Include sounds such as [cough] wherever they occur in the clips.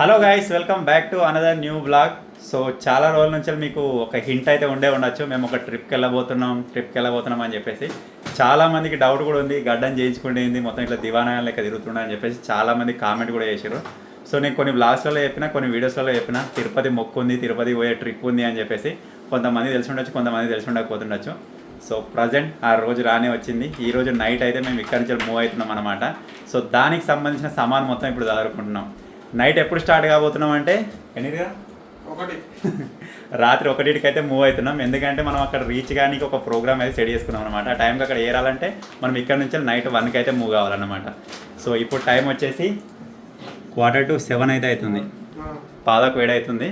Hello guys welcome back to another new blog so చాలా రోజుల నుంచి మీకు ఒక హింట్ అయితే ఉండే ఉండొచ్చు. మేము ఒక ట్రిప్కి వెళ్ళబోతున్నాం ట్రిప్కి వెళ్ళబోతున్నాం అని చెప్పేసి. చాలామందికి డౌట్ కూడా ఉంది. గడ్డం చేయించుకుండేది మొత్తం ఇట్లా దివానా లెక్క తిరుగుతున్నా అని చెప్పేసి చాలామంది కామెంట్ కూడా చేశారు సో నేను కొన్ని బ్లాగ్స్లలో చెప్పిన కొన్ని వీడియోస్లలో చెప్పిన తిరుపతి మొక్కు ఉంది తిరుపతి పోయే ట్రిప్ ఉంది అని చెప్పేసి కొంతమంది తెలిసి ఉండొచ్చు కొంతమంది తెలిసి ఉండకపోతుండొచ్చు. సో ప్రజెంట్ ఆ రోజు రానే వచ్చింది. ఈ రోజు నైట్ అయితే మేము ఇక్కడి నుంచి మూవ్ అవుతున్నాం అనమాట సో దానికి సంబంధించిన సామాన్ మొత్తం ఇప్పుడు చదువుకుంటున్నాం నైట్ ఎప్పుడు స్టార్ట్ కాబోతున్నాం అంటే? ఎన్నిదిగా? ఒకటి. రాత్రి ఒకటికి అయితే మూవ్ అవుతున్నాం. ఎందుకంటే మనం అక్కడ రీచ్ కానీ ఒక ప్రోగ్రామ్ అయితే సెట్ చేసుకున్నాం అనమాట ఆ టైంకి అక్కడ ఏరాలంటే మనం ఇక్కడ నుంచి నైట్ వన్కి అయితే మూవ్ కావాలన్నమాట. సో ఇప్పుడు టైం వచ్చేసి క్వార్టర్ టు సెవెన్ అయితే అవుతుంది. పాదకు వేడి అవుతుంది.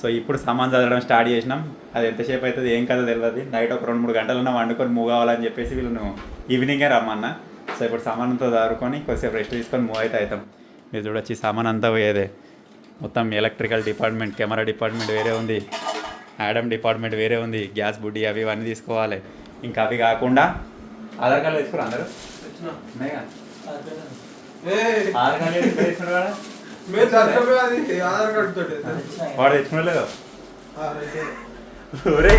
సో ఇప్పుడు సామాన్ చదవడం స్టార్ట్ చేసినాం. అది ఎంతసేపు అవుతుంది? ఏం కదా తెలియదు నైట్ ఒక రెండు మూడు గంటలన్నా వండుకొని మూవ్ కావాలని చెప్పేసి వీళ్ళను ఈవినింగే రమ్మన్నా. సో ఇప్పుడు సామాన్ అంతా చదువుకొని కొద్దిసేపు రెస్ట్ తీసుకొని మూవ్ అయితే అవుతాం. మీరు చూడొచ్చు సామాన్ అంతా పోయేదే. మొత్తం ఎలక్ట్రికల్ డిపార్ట్మెంట్ కెమెరా డిపార్ట్మెంట్ వేరే ఉంది యాడమ్ డిపార్ట్మెంట్ వేరే ఉంది గ్యాస్ బుడ్డి అవి ఇవన్నీ తీసుకోవాలి. ఇంకా అవి కాకుండా ఆధార్ కార్డు తీసుకురా అందరూ. ఆధార్ కార్డు వాడు? తెచ్చుకోలేదు. ఒరే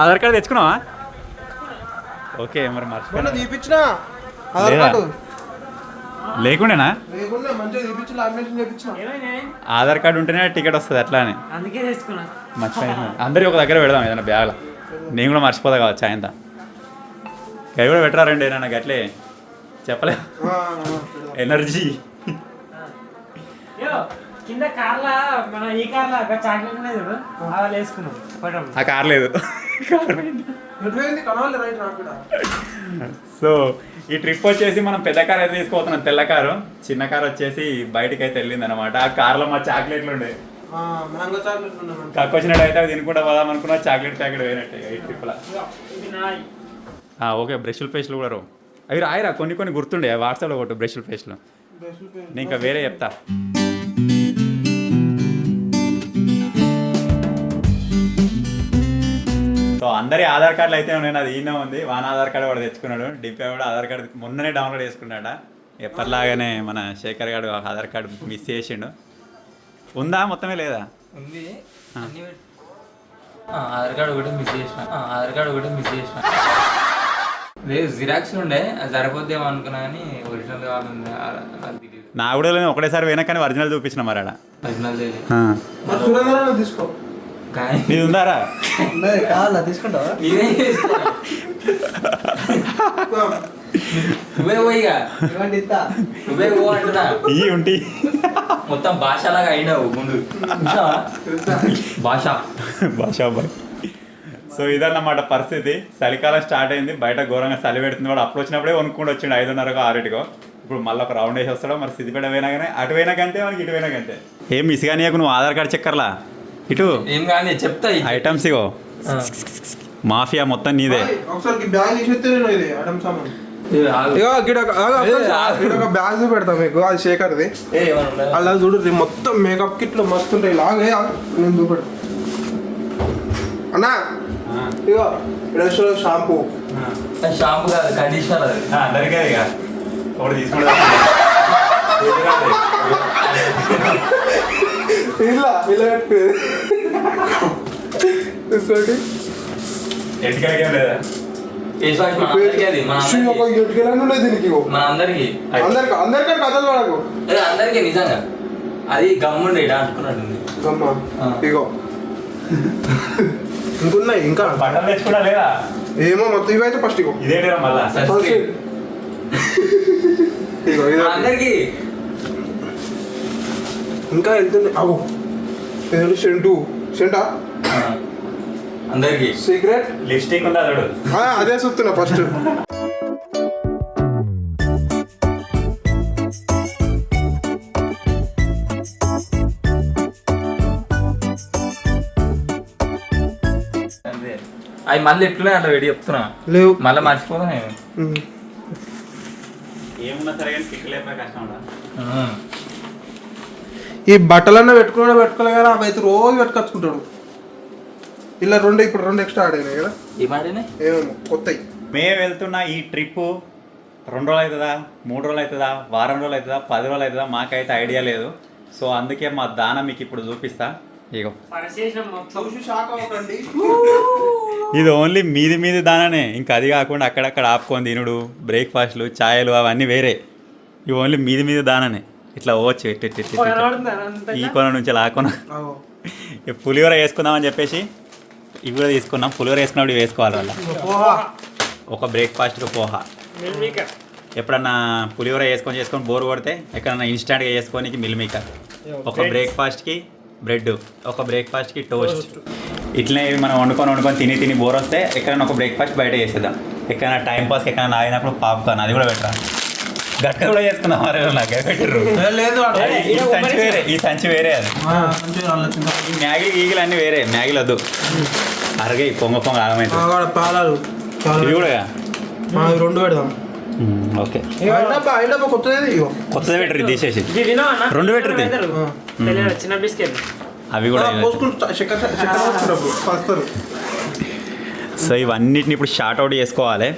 ఆధార్ తెచ్చుకున్నావా? ఓకే మరి మర్చిపోయినా. తీపిచ్చిన. ఆధార్? కార్డు. లేకుండానా? ఆధార్ కార్డు ఉంటేనే టికెట్ వస్తుంది అట్లా అని. అందుకే తెచ్చుకున్నా. మర్చిపోయినా. అందరికి ఒక దగ్గర పెడదాం ఏదైనా బ్యాగ్లో నేను కూడా మర్చిపోతా కావచ్చు ఆయన గవి కూడా పెట్టరారండి నాకు అట్లే? చెప్పలే. ఎనర్జీ యో. కింద కార్లా మన ఈ కార్లా చాక్లెట్ చూడు. అలా వేసుకున్నాం ఆ కార్ లేదు. సో ఈ ట్రిప్ వచ్చేసి మనం పెద్ద కార్ అయితే తీసుకోపోతున్నాం తెల్ల కారు. చిన్న కార్ వచ్చేసి బయటకి అయితే వెళ్ళింది అనమాట ఆ కార్లో మా చాక్లెట్లు ఉండే. కక్కొచ్చినట్టు అయితే అవి తినుకుంటా పోదాం అనుకున్నా చాక్లెట్ ప్యాకెట్ పోయినట్టే ఈ ట్రిప్లో ఓకే బ్రష్ల పేస్ట్లు కూడా రావు అవి రాయిరా? కొన్ని కొన్ని గుర్తుండే వాట్సాప్లో కొట్టు బ్రష్ల పేస్ట్లు. నేను ఇంకా వేరే చెప్తా. అందరి ఆధార్ కార్డులు అయితే ఉన్నాయి. నాది ఈయన ఉంది. వాన ఆధార్ కార్డు కూడా తెచ్చుకున్నాడు. డిపే కూడా ఆధార్ కార్డు మొన్ననే డౌన్లోడ్ చేసుకున్నాడ. ఎప్పటిలాగానే మన శేఖర్ గారు ఆధార్ కార్డు మిస్ చేసిండు. ఉందా? మొత్తమే లేదా? ఉంది. అన్ని పెట్- ఆ, ఆధార్ కార్డు ఒకటి మిస్ చేసిన. ఆధార్ కార్డు ఒకటి మిస్ చేసిన. లేదు జిరాక్స్ ఉండే. అది సరిపోద్దేమో అనుకున్నా కానీ ఒరిజినల్ తెలియదు నా కూడా లేదు, ఒకటేసారి పోయినా కానీ ఒరిజినల్ చూపించిన మరి ఆడ ఒరిజినల్ తీసుకో. ఇది ఉందారా కావాలా? తీసుకుంటావా? నేనే చేస్తా. నువ్వే పోయిగా ఇవ్వండి ఇస్తా నువ్వే పో అంటున్నా. ఇవి ఉంటి. మొత్తం భాషలాగా అయినావు ముందు? భాష. భాష బాయ్ సో ఇదన్నమాట పరిస్థితి. చలికాలం స్టార్ట్ అయింది. బయట ఘోరంగా చలి పెడుతుంది వాడు అప్పుడు వచ్చినప్పుడే కొనుక్కుంటూ వచ్చిండు ఐదున్నరకు ఆరింటికో. ఇప్పుడు మళ్ళీ ఒక రౌండ్ వేసి వస్తాడు? మరి సిద్దిపేట పోయినా కానీ అటు పోయినా కంటే మనకి ఇటు పోయినా కంటే. ఏం మిస్ కానీ నువ్వు ఆధార్ కార్డ్ చెక్కర్లా? ఇటు. ఏం కానీ చెప్తా. ఐటమ్స్ ఇగో. మాఫియా మొత్తం నీదే. ఒకసారి బ్యాగ్ తీసేస్తే ఐటమ్ సామాన్. ఏ, ఆగు. ఇక గిడ ఏ, ఆగు. ఒక బ్యాగ్ పెడతా మీకు అది శేఖర్ది? అలా చూడు మొత్తం మేకప్ కిట్లు మస్తు ఉంటాయి. లాగే నేను చూపడు అన్నా ఇగో బ్రష్ షాంపూ. షాంపూ కాదు కండిషనర్ అది. అందరికీ ఇక ఒకటి తీసుకుంటే. [laughs] ఇలా ఇలా ఇంకోటి ఎటుకలకేం లేదా ఫేస్ వాష్ మన అందరికీ అది మన షూ ఒక అందరికీ. ఎటుకెళ్ళని ఉన్నాయి దీనికి ఇగో. మన అందరికి అందరికి కథలు అదే అందరికీ నిజంగా అది గమ్ముండే ఇడా అంటుకున్నట్టుంది అమ్మా ఆ. ఇగో ఇంకున్నాయి ఇంకా బట్టలు తెచ్చుకున్నా లేదా ఏమో మొత్తం ఇవైతే ఫస్ట్ ఇగో ఇదేంటిరా మళ్ళా ఇగో ఇది అందరికి ఇంకా వెళ్తుంది. అవు. ఏదో సెంటు. సెంటా? అందరికి. సీక్రెట్? లిప్స్టిక్ ఉందా చూడు అదే చూస్తున్నా ఫస్ట్. అవి మళ్ళీ ఎట్లున్నాయి అట్లా వేడి చెప్తున్నా? లేవు. మళ్ళీ మర్చిపోతా. ఏమున్నా సరే కానీ కష్టం. ఈ బట్టలన్నా పెట్టుకున్నా పెట్టుకోలే కదా అవి అయితే రోజు పెట్టుకొచ్చుకుంటాడు. ఇలా రెండు ఇప్పుడు రెండు ఎక్స్ట్రా ఆడైనాయి కదా. ఏమేమో కొత్తవి మేము వెళ్తున్న ఈ ట్రిప్ రెండు రోజులు అవుతుందా మూడు రోజులు అవుతుందా వారం రోజులు అవుతుందా పది రోజులు అవుతుందా మాకైతే ఐడియా లేదు. సో అందుకే మా దాన మీకు ఇప్పుడు చూపిస్తా. ఇగో. [laughs] ఇది ఓన్లీ మీది మీది దాననే. ఇంకా అది కాకుండా అక్కడక్కడ ఆపుకొని తినుడు బ్రేక్ఫాస్ట్లు ఛాయలు అవన్నీ వేరే. ఇవి ఓన్లీ మీది మీది దాననే. ఇట్లా అంత ఈ కొన నుంచి ఆ కొన పులిహోర వేసుకుందామని చెప్పేసి ఇవి కూడా తీసుకున్నాం. పులిహోర వేసుకున్నప్పుడు వేసుకోవాలి పోహా. ఒక బ్రేక్ఫాస్ట్కి పోహా. ఎప్పుడన్నా పులిహోర వేసుకొని చేసుకొని బోర్ కొడితే ఎక్కడన్నా ఇన్స్టాంట్గా చేసుకోనికి మిల్ మేకర్. ఒక బ్రేక్ఫాస్ట్కి బ్రెడ్ ఒక బ్రేక్ఫాస్ట్కి టోస్ట్ ఇట్లనే ఇవి మనం వండుకొని వండుకొని తిని తిని బోర్ వస్తే ఎక్కడైనా ఒక బ్రేక్ఫాస్ట్ బయట చేసేద్దాం. ఎక్కడైనా టైం పాస్ ఎక్కడైనా ఆగినప్పుడు పాప్కార్న్ అది కూడా పెట్టరా గట్క కూడా చేసుకుందాం అరే నాకు పెట్టరు లేదు అటు. ఈ సంచి వేరే ఈ సంచి వేరే అది. ఈ మ్యాగీ గీగిలు అన్నీ వేరే మ్యాగీలు వద్దు. అరగే పొంగ పొంగ ఆగమైతే పాలాలు ఇవి కూడా రెండు పెడదాం. ఓకే. కొత్తది పెట్టరు తీసేసి. ఇది తినవా అన్న? రెండు పెట్టరు చిన్న బిస్కెట్. అవి కూడా సో ఇవన్నిటిని ఇప్పుడు షార్ట్ అవుట్ చేసుకోవాలి.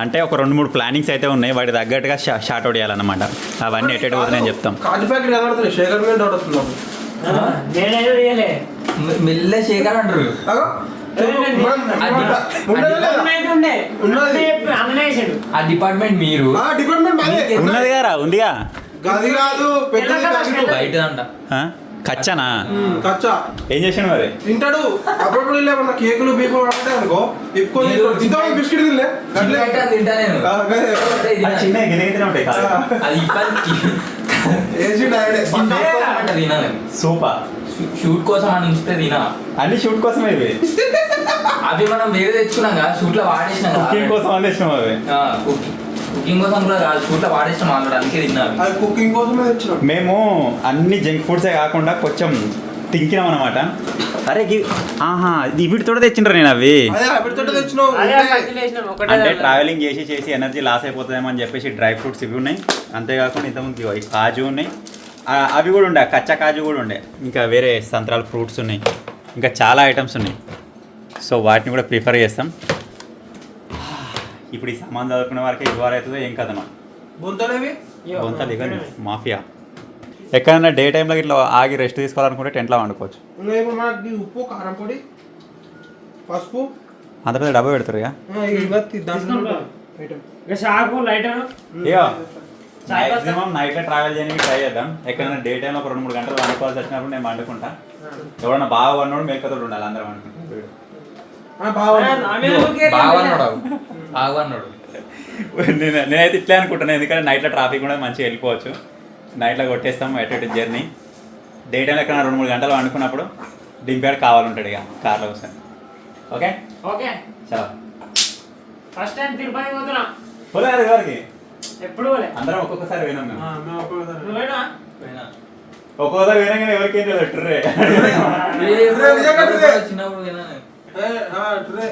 అంటే ఒక రెండు మూడు ప్లానింగ్స్ అయితే ఉన్నాయి. వాటి తగ్గట్టుగా షార్ట్ అవుట్ చేయాలన్నమాట. అవన్నీ ఎటు పోతున్నాయని చెప్తాం. కాజు ప్యాకెట్ కనబడుతుంది. శేఖర్ మీద డౌట్ వస్తుంది నాకు. నేనేదో తీయలే మెల్ల శేఖర్ అంటారు. అగో. ఏ, నేను వేసాడు ఆ డిపార్ట్మెంట్ మీరు. ఆ, డిపార్ట్మెంట్ మాదే. ఉన్నది గారా ఉందిగా? గది కాదు. బయట? కచ్చానా? కచ్చా. ఏం చేసాను మరి? తింటాడు. అప్పుడప్పుడు లేమన్నా కేకులు బీకులు పడితే అనుకో ఇప్పుకొని బిస్కెట్ తినలే? చిన్న తింటా నేను. గిన్నె ఉంటాయి. అది కోసం తినాలి సూపర్. షూట్ కోసం అని ఉంచితే తినా. అన్ని షూట్ కోసమే ఇవి అవి మనం వేరే తెచ్చుకున్నాం కదా షూట్లో వాడేసినాం కుకింగ్ కోసం అందించాం అవి. ఆ, కుకింగ్ కోసం కూడా కాదు అందుకే తిన్నాను. అది కుకింగ్ కోసమే తెచ్చినాం. మేము అన్ని జంక్ ఫుడ్సే కాకుండా కొంచెం తింకినాం అనమాట అరే గి- ఆహా ఇది వీటితో తెచ్చిండ్రు నేను అవి. అదే తెచ్చినావు. అదే ఆ ఒకటే అంటే. ట్రావెలింగ్ చేసి చేసి ఎనర్జీ లాస్ అయిపోతుందేమో అని చెప్పేసి డ్రై ఫ్రూట్స్ ఇవి ఉన్నాయి. అంతేకాకుండా ఇంతకుముందు ఈ కాజు ఉన్నాయి. ఆ, అవి కూడా ఉండే కచ్చా కాజు కూడా ఉండే. ఇంకా వేరే సంత్రాల ఫ్రూట్స్ ఉన్నాయి. ఇంకా చాలా ఐటమ్స్ ఉన్నాయి. సో వాటిని కూడా ప్రిఫర్ చేస్తాం. ఇప్పుడు ఈ సామాన్ చదువుకునే వారికి ఇవ్వాలి అవుతుందో ఏం బొంతలేవి? కొంత దిగండి ఇక్కడే. మాఫియా. ఎక్కడైనా డే టైంలో ఇట్లా ఆగి రెస్ట్ తీసుకోవాలనుకుంటే టెంట్లో వండుకోవచ్చు. ఇప్పుడు మనకి ఉప్పు కారం పొడి పసుపు. అంత పెద్ద డబ్బా పెడతారు? మాక్సిమం నైట్లో ట్రావెల్ చేయడానికి ట్రై చేద్దాం. ఎక్కడైనా డే టైంలో ఒక రెండు మూడు గంటలు వండుకోవాల్సి వచ్చినప్పుడు నేను వండుకుంటా. ఎవడన్నా బాగా వండోడు మేకతోడు ఉండాలి అందరం వండుకుంటాం. బాగా అన్నాడు బాగా అన్నాడు. నేను నేనైతే ఇట్లే అనుకుంటున్నాను ఎందుకంటే నైట్లో ట్రాఫిక్ కూడా మంచిగా వెళ్ళిపోవచ్చు. నైట్లో కొట్టేస్తాం ఎటు జర్నీ డే టైంలో ఎక్కడ రెండు మూడు గంటలు వండుకున్నప్పుడు డింపాడు కావాలంటాడు ఇక కార్లో వస్తాను ఓకే? ఓకే. చలో. ఫస్ట్ టైం తిరుపతి పోతున్నా. పోలే ఎవరికి? ఎప్పుడు పోలే? అందరం ఒక్కొక్కసారి వినాం మేము. నువ్వు పోయినా పోయినా. ఒక్కొక్కసారి వినగానే ఎవరికి ఏం తెలియదు పోయినా ట్రే.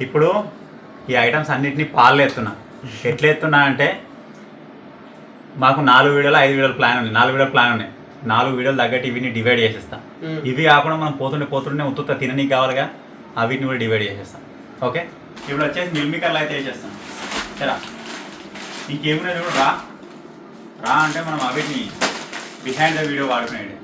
ఇప్పుడు ఈ ఐటమ్స్ అన్నిటిని పాలు ఎత్తున్నా. ఎట్లా ఎత్తున్నా అంటే మాకు నాలుగు వీడియోలు ఐదు వీడియోలు ప్లాన్ ఉంది నాలుగు వీడియోలు ప్లాన్ ఉన్నాయి. నాలుగు వీడియోలు తగ్గట్టు ఇవిని డివైడ్ చేసేస్తాం. ఇవి కాకుండా మనం పోతుండే పోతుండే ఉత్తుత తిననీకి కావాలిగా ఆ వీటిని కూడా డివైడ్ చేసేస్తాం. ఓకే? ఇప్పుడు వచ్చేసి మిల్మికర్లు అయితే వేసేస్తాం సరే. ఇంకేమున్నాయి చూడు రా. రా అంటే మనం అవిటిని బిహైండ్ ద వీడియో వాడుకునేది.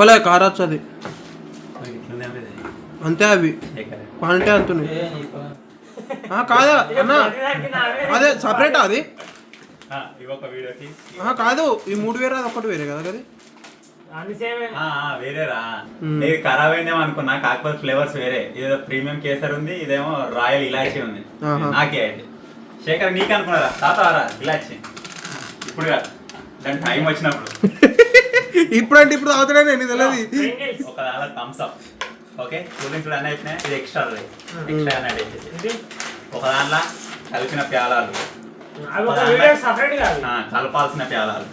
ఇప్పలే కార్ వచ్చది ఇట్లుంది అంటే ఇది. అంతే అవి? క్వాంటిటీ. ఆ, కాదా అన్న. అదే సపరేటా అది? ఆ, ఇవి ఒక వీడియోకి. ఆ, కాదు ఈ మూడు వేరే అది ఒకటి వేరే కదా అది? అన్ని సేమే. ఆ, ఆ, వేరేరా. నేను ఖరాబ్ అయిందేమో అనుకున్నా కాకపోతే ఫ్లేవర్స్ వేరే. ఇదేదో ప్రీమియం కేసర్ ఉంది ఇదేమో రాయల్ ఇలాచీ ఉంది. నాకే అయితే శేఖర్ నీకు అనుకున్నారా తాత రా ఇలాచీ. ఇప్పుడు కాదు. దాని టైం వచ్చినప్పుడు. ఇప్పుడు అంటే ఇప్పుడు తాగుతాడే నేను తెలియదు. ఒక Thums Up okay cool drinks అన్నీ అయిపోయినాయి. ఇది ఎక్స్ట్రా ఎక్స్ట్రా వేసేసి. ఇది ఒక దాంట్లో కలిపిన ప్యాలాలు. కలపాల్సిన ప్యాలాలు.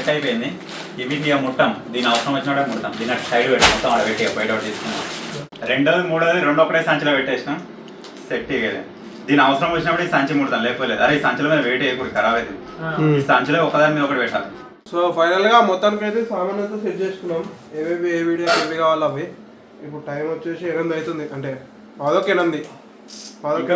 సెట్ అయిపోయింది ఇవి ఇక ముట్టాం. దీని అవసరం వచ్చినప్పుడే ముట్టాం. దీని అటు సైడ్ పెట్టి మొత్తం ఆడ పెట్టి బయట ఒకటి తీసుకున్నాం. రెండోది మూడోది రెండు ఒకటే సంచిలో పెట్టేసినాం. సెట్ ఇది. దీని అవసరం వచ్చినప్పుడు ఈ సంచి ముడతాం. లేకపోతే అరే ఈ సంచిలో మీద వెయిట్ వేయకూడదు ఖరాబ్ అవుతుంది. ఈ సంచిలో ఒకదాని మీద ఒకటి పెట్టాలి. సో ఫైనల్గా మొత్తానికి అయితే సామాన్ అంతా సెట్ చేసుకున్నాం. ఏవేవి ఏ వీడియో ఏవి కావాలి అవి. ఇప్పుడు టైం వచ్చేసి ఎనిమిది అవుతుంది. అంటే పదొక ఎనిమిది. పదొక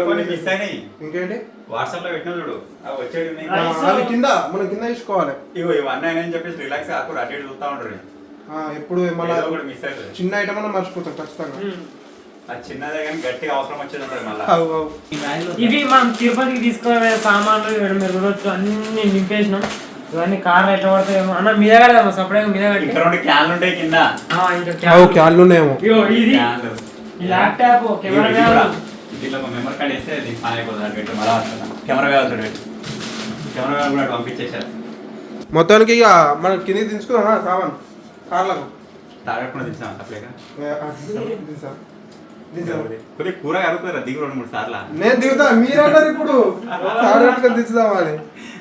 ఇంకేంటి? వాట్సాప్లో పెట్టిన చూడు. అవి. ఆ, Nice. అవి కింద మనం కింద తీసుకోవాలి. ఇగో ఇవన్నీ అయినాయని చెప్పేసి రిలాక్స్ కాకూడదు అటు ఇటు చూస్తా ఉంటారు ఆ, ఎప్పుడు మళ్ళీ మిస్ అవుతుంది. చిన్న ఐటమ్ అన్న మర్చిపోతాం ఖచ్చితంగా. అది చిన్నదే కానీ గట్టిగా అవసరం వచ్చేది ఉంటుంది మళ్ళీ. ఇవి మనం తిరుపతికి తీసుకునే సామాన్లు మీరు చూడొచ్చు. అన్ని నింపేసినాం. ఇవన్నీ కార్లు ఎట్లా పడతాయేమో అన్న మీద కడదాం సపరేట్ మీద కట్టి. ఇంకా రెండు క్యాన్లు ఉంటాయి కింద. ఆ, ఇంకా. క్యాన్లు ఉన్నాయేమో. ఇది. Laptop camera. దీంట్లో ఒక మెమరీ కార్డ్ వేస్తే అది ఆన్ అయిపోతుంది అటు పెట్టి మళ్ళీ కెమెరా బ్యాగ్ పెట్టి. కెమెరా బ్యాగ్ కూడా అటు పంపించేసారు మొత్తానికి ఇక మనం కింద తీసుకుందామా సామాన్? కార్లకు? తాగకుండా దించాం. దించాం. కొద్దిగా కూర కలుగుతుంది దిగు రెండు మూడు సార్లు? నేను దిగుతా మీరన్నారు ఇప్పుడు. సాడేట్టుగా దించుదామా అని.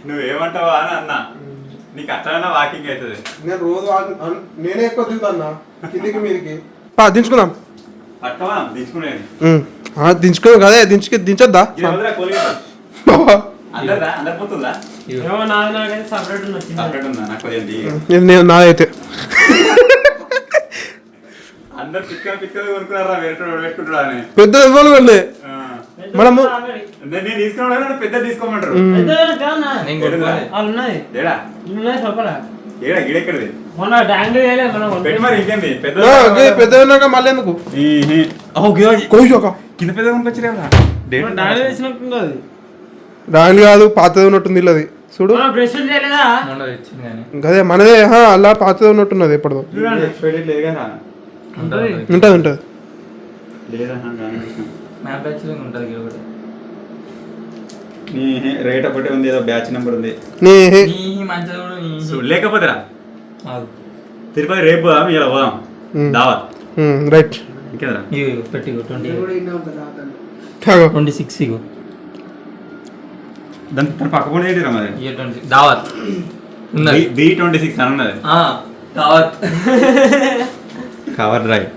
నువ్వేమంటావా అని అన్నా. నీకు అట్లనే వాకింగ్ అవుతుంది. నేను రోజు వాకి- అన్- నేనే ఎక్కువ దిగుతా కిందికి మీదికి. దించుకుందాం. పట్టవా దించుకునేది. దించుకో కదే దించుకి దించొద్దా? నేను నాదైతే. పెద్ద ఇవ్వాలి. మనము-. నేను పెద్ద తీసుకోమంటారు. పెద్ద పెద్ద మళ్ళీ ఎందుకు? కింద పెద్ద కొనుకొచ్చిరేమరా వేసినట్టుంది అది. కాదు పాతది ఉన్నట్టుంది ఇల్లది చూడు. మనం బ్రష్ చేయలేదా మొన్న తెచ్చింది కానీ. అదే మనదే హా, అలా పాతది ఉన్నట్టున్నది ఎప్పటిదో చూడండి. ఎక్స్పెక్టెడ్ లేదు కదా. ఉంటది. ఉంటుంది. ఉంటుంది లేదా మ్యాప్ యాక్చువల్గా ఉంటుంది ఇక్కడ ఒకటి. నీ రేట్ ఒకటి ఉంది ఏదో బ్యాచ్ నెంబర్ ఉంది. నీ నీ మంచిగా కూడా నీ చూడు, లేకపోతేరా. ఆగు. తిరుపతి రేపు పోదాం ఇలా పోదాం. దావత్. రైట్. పెట్టి ట్వంటీ సిక్స్ ఇగో. దాని దాని పక్క కూడా ఏంటిరా మరి? ట్వంటీ దావత్. ఉన్నది. బి ట్వంటీ సిక్స్ అని ఉన్నది. దావత్. Cover drive.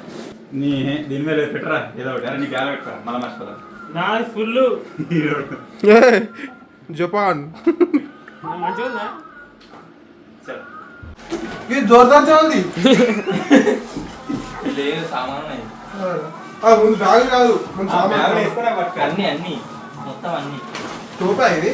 నీ దీని మీద లేదు, పెట్టరా ఏదో ఒకటి. అరే నీ బ్యాగ్ పెట్టరా మళ్ళీ మర్చిపోతా. నాది ఫుల్ జపాన్. మంచిగా ఉందా. ఇది జోర్దార్ ఉంది [laughs] ముందు బ్యాగ్ కాదు. అన్ని అన్ని మొత్తం అన్ని. టోపా ఇది?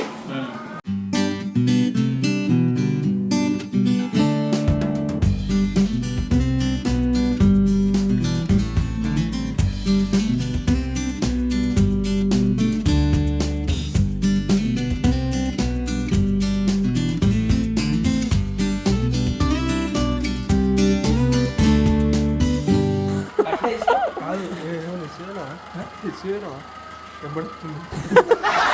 ఉమ్. కాదు ఏ, ఏమన్నా ఇచ్చేయనా? ఇచ్చేయనా? ఎంబడుతుంది.